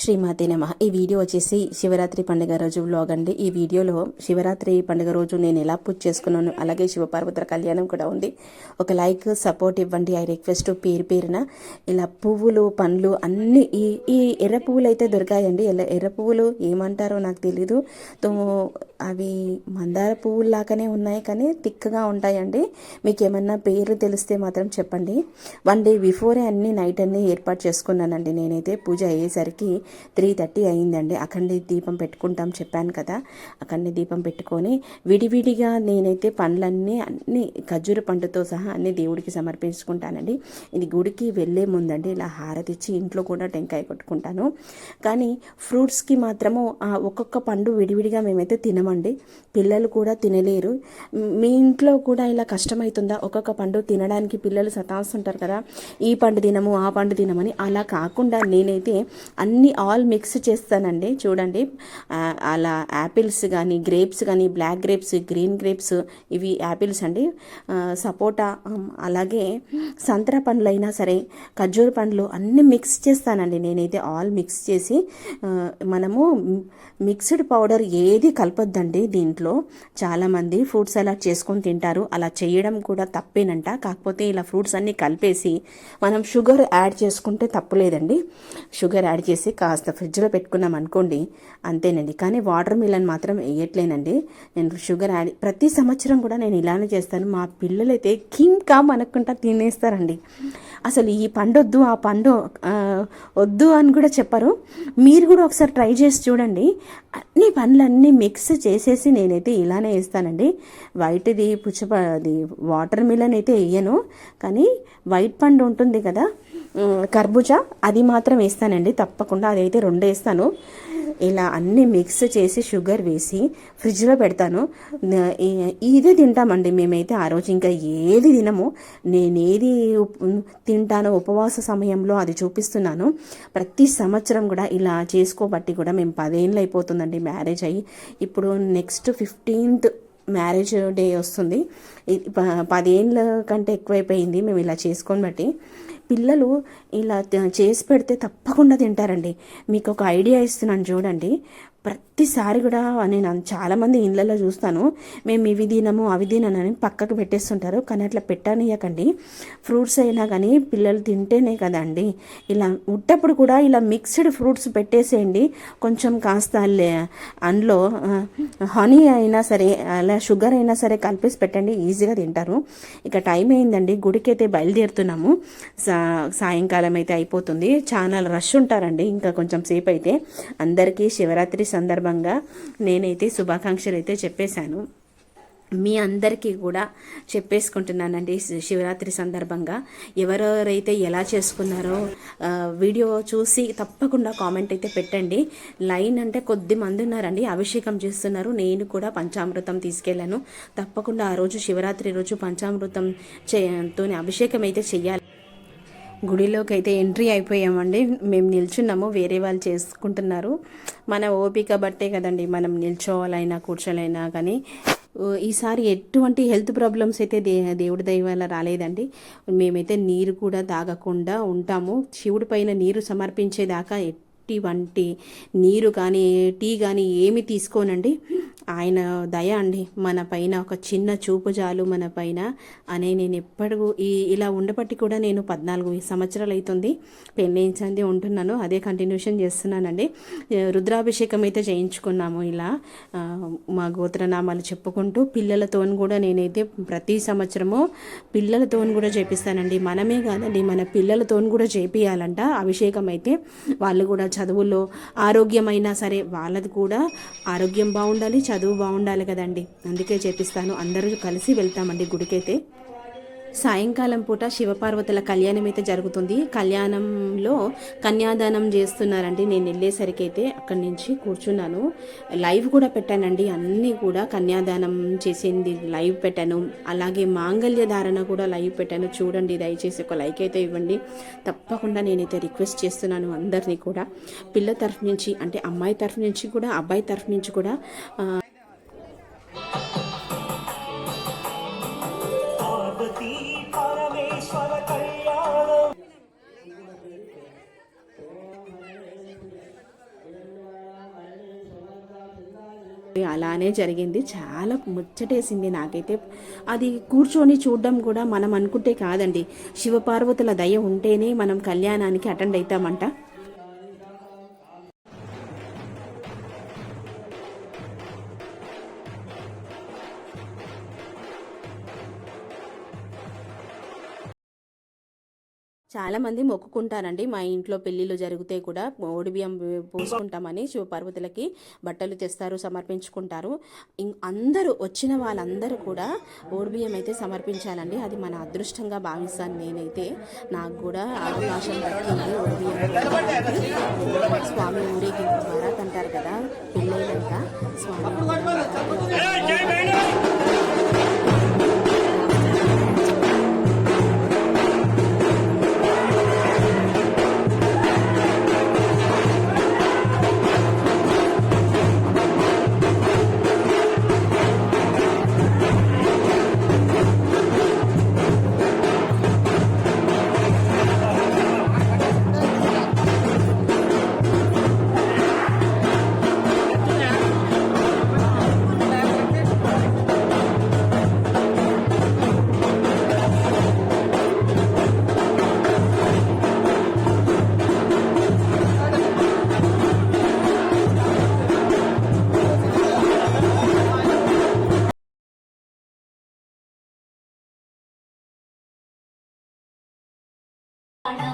శ్రీమాతి నమ. ఈ వీడియో వచ్చేసి శివరాత్రి పండుగ రోజు వ్లాగ్ అండి. ఈ వీడియోలో శివరాత్రి పండుగ రోజు నేను ఎలా పూజ చేసుకున్నాను అలాగే శివపార్వతుల కళ్యాణం కూడా ఉంది. ఒక లైక్ సపోర్ట్ ఇవ్వండి. ఐ రిక్వెస్ట్ పేరు పేరున ఇలా పువ్వులు పండ్లు అన్ని ఈ ఈ ఎర్ర పువ్వులు అయితే దొరికాయండి. ఎర్ర ఎర్ర పువ్వులు ఏమంటారో నాకు తెలీదు. తో అవి మందార పువ్వులాగానే ఉన్నాయి కానీ తిక్కగా ఉంటాయండి. మీకు ఏమన్నా పేర్లు తెలిస్తే మాత్రం చెప్పండి. వన్ డే బిఫోరే అన్ని నైట్ అన్ని ఏర్పాటు చేసుకున్నానండి నేనైతే పూజ అయ్యేసరికి. త్రీ థర్టీ అయిందండి. అఖండ దీపం పెట్టుకుంటాం చెప్పాను కదా. అఖండ దీపం పెట్టుకొని విడివిడిగా నేనైతే పండ్లన్నీ అన్ని ఖర్జూర పండుతో సహా అన్ని దేవుడికి సమర్పించుకుంటానండి. ఇది గుడికి వెళ్ళే ముందండి ఇలా హారతిచ్చి ఇంట్లో కూడా టెంకాయ కొట్టుకుంటాను. కానీ ఫ్రూట్స్కి మాత్రము ఆ ఒక్కొక్క పండు విడివిడిగా మేమైతే తినమండి. పిల్లలు కూడా తినలేరు. మీ ఇంట్లో కూడా ఇలా కష్టమవుతుందా ఒక్కొక్క పండు తినడానికి పిల్లలు సతాస్తుంటారు కదా. ఈ పండు తినము ఆ పండు తినమని అలా కాకుండా నేనైతే అన్ని ఆల్ మిక్స్ చేస్తానండి. చూడండి. అలా యాపిల్స్ కానీ గ్రేప్స్ కానీ బ్లాక్ గ్రేప్స్ గ్రీన్ గ్రేప్స్ ఇవి యాపిల్స్ అండి. సపోటా అలాగే సంతర పండ్లు అయినా సరే ఖర్జూర పండ్లు అన్నీ మిక్స్ చేస్తానండి. నేనైతే ఆల్ మిక్స్ చేసి మనము మిక్స్డ్ పౌడర్ ఏది కలపొద్దండి దీంట్లో. చాలామంది ఫ్రూట్ సలాడ్ చేసుకొని తింటారు. అలా చేయడం కూడా తప్పేనంట. కాకపోతే ఇలా ఫ్రూట్స్ అన్నీ కలిపేసి మనం షుగర్ యాడ్ చేసుకుంటే తప్పులేదండి. షుగర్ యాడ్ చేసి కాస్త ఫ్రిడ్జ్లో పెట్టుకున్నాం అనుకోండి అంతేనండి. కానీ వాటర్ మిలన్ మాత్రం వేయట్లేనండి. నేను షుగర్ యాడ్ ప్రతి సంవత్సరం కూడా నేను ఇలానే చేస్తాను. మా పిల్లలైతే కిమ్ కామ్ అనుకుంటా తినేస్తారండి. అసలు ఈ పండు వద్దు ఆ పండు వద్దు అని కూడా చెప్పరు. మీరు కూడా ఒకసారి ట్రై చేసి చూడండి. అన్ని పండ్లన్నీ మిక్స్ చేసేసి నేనైతే ఇలానే వేస్తానండి. వైట్ది పుచ్చప అది వాటర్ మిలన్ అయితే వేయను. కానీ వైట్ పండు ఉంటుంది కదా కర్బూజా అది మాత్రం వేస్తానండి తప్పకుండా అదైతే రెండు వేస్తాను. ఇలా అన్నీ మిక్స్ చేసి షుగర్ వేసి ఫ్రిడ్జ్లో పెడతాను. ఇదే తింటామండి మేమైతే ఆ రోజు. ఇంకా ఏది తినము. నేనేది తింటానో ఉపవాస సమయంలో అది చూపిస్తున్నాను. ప్రతి సంవత్సరం కూడా ఇలా చేసుకోబట్టి కూడా మేము పదేళ్ళు అయిపోతుందండి మ్యారేజ్ అయ్యి. ఇప్పుడు నెక్స్ట్ ఫిఫ్టీన్త్ మ్యారేజ్ డే వస్తుంది. పదేళ్ళ కంటే ఎక్కువైపోయింది మేము ఇలా చేసుకొని బట్టి. పిల్లలు ఇలా చేసి పెడితే తప్పకుండా తింటారండి. మీకు ఒక ఐడియా ఇస్తున్నాను చూడండి. ప్రతిసారి కూడా నేను చాలామంది ఇళ్ళల్లో చూస్తాను. మేము ఇవి తినము అవి తిననని పక్కకు పెట్టేస్తుంటారు. కానీ అట్లా పెట్టనియకండి. ఫ్రూట్స్ అయినా కానీ పిల్లలు తింటేనే కదండి. ఇలా ఉట్టప్పుడు కూడా ఇలా మిక్స్డ్ ఫ్రూట్స్ పెట్టేసేయండి. కొంచెం కాస్త లే- అందులో హనీ అయినా సరే అలా షుగర్ అయినా సరే కలిపేసి పెట్టండి. ఈజీగా తింటారు. ఇక టైం అయిందండి. గుడికైతే బయలుదేరుతున్నాము. సా సాయంకాలం అయితే అయిపోతుంది. చాలా రష్ ఉంటారండి. ఇంకా కొంచెం సేపు అయితే అందరికీ శివరాత్రి సందర్భంగా నేనైతే శుభాకాంక్షలు అయితే చెప్పేశాను. మీ అందరికీ కూడా చెప్పేసుకుంటున్నానండి శి- శివరాత్రి సందర్భంగా. ఎవరెవరైతే ఎలా చేసుకున్నారో వీడియో చూసి తప్పకుండా కామెంట్ అయితే పెట్టండి. లైన్ అంటే కొద్ది మంది ఉన్నారండి అభిషేకం చేస్తున్నారు. నేను కూడా పంచామృతం తీసుకెళ్ళాను. తప్పకుండా ఆ రోజు శివరాత్రి రోజు పంచామృతం చే అభిషేకం అయితే చెయ్యాలి. గుడిలోకి అయితే ఎంట్రీ అయిపోయామండి. మేము నిల్చున్నాము. వేరే వాళ్ళు చేసుకుంటున్నారు. మన ఓపిక బట్టే కదండి మనం నిల్చోవాలైనా కూర్చోలైనా కానీ ఈసారి ఎటువంటి హెల్త్ ప్రాబ్లమ్స్ అయితే దే దేవుడి దయవల్ల రాలేదండి. మేమైతే నీరు కూడా తాగకుండా ఉంటాము. శివుడి పైన నీరు సమర్పించేదాకా ఎటువంటి నీరు కానీ టీ కానీ ఏమి తీసుకోనండి. ఆయన దయ అండి. మన పైన ఒక చిన్న చూపు జాలు మన పైన. అనే నేను ఎప్పటికూ ఈ ఇలా ఉండబట్టి కూడా నేను పద్నాలుగు సంవత్సరాలు అవుతుంది పెళ్ళించింది ఉంటున్నాను. అదే కంటిన్యూషన్ చేస్తున్నానండి. రుద్రాభిషేకం అయితే చేయించుకున్నాము ఇలా. మా గోత్రనామాలు చెప్పుకుంటూ పిల్లలతో కూడా నేనైతే ప్రతి సంవత్సరము పిల్లలతో కూడా చేపిస్తానండి. మనమే కాదండి మన పిల్లలతో కూడా చేపియాలంట. అభిషేకం అయితే వాళ్ళు కూడా చదువుల్లో ఆరోగ్యమైనా సరే వాళ్ళది కూడా ఆరోగ్యం బాగుండాలి చదువు బాగుండాలి కదండి. అందుకే చేపిస్తాను. అందరూ కలిసి వెళ్తామండి గుడికైతే. సాయంకాలం పూట శివపార్వతుల కళ్యాణం అయితే జరుగుతుంది. కళ్యాణంలో కన్యాదానం చేస్తున్నారండి. నేను వెళ్ళేసరికి అయితే అక్కడి నుంచి కూర్చున్నాను. లైవ్ కూడా పెట్టానండి. అన్నీ కూడా కన్యాదానం చేసింది లైవ్ పెట్టాను. అలాగే మాంగళ్య ధారణ కూడా లైవ్ పెట్టాను. చూడండి దయచేసి ఒక లైక్ అయితే ఇవ్వండి. తప్పకుండా నేనైతే రిక్వెస్ట్ చేస్తున్నాను అందరినీ కూడా. పిల్ల తరఫు నుంచి అంటే అమ్మాయి తరఫు నుంచి కూడా అబ్బాయి తరఫు నుంచి కూడా అలానే జరిగింది. చాలా ముచ్చటేసింది నాకైతే. అది కూర్చొని చూడడం కూడా మనం అనుకుంటే కాదండి. శివపార్వతుల దయ ఉంటేనే మనం కళ్యాణానికి అటెండ్ అవుతామంట చాలామంది మొక్కుకుంటారండి. మా ఇంట్లో పెళ్ళిళ్ళు జరిగితే కూడా ఓడిబియ్యం పోసుకుంటామని శివపార్వతులకి బట్టలు తెస్తారు సమర్పించుకుంటారు. అందరూ వచ్చిన వాళ్ళందరూ కూడా ఓడి బియ్యం అయితే సమర్పించాలండి. అది మన అదృష్టంగా భావిస్తాను నేనైతే. నాకు కూడా అవకాశం దక్కింది ఓడి బియ్యం స్వామి ఊరేగింపు ద్వారా అంటారు కదా పెళ్ళైనాక స్వామి Bye.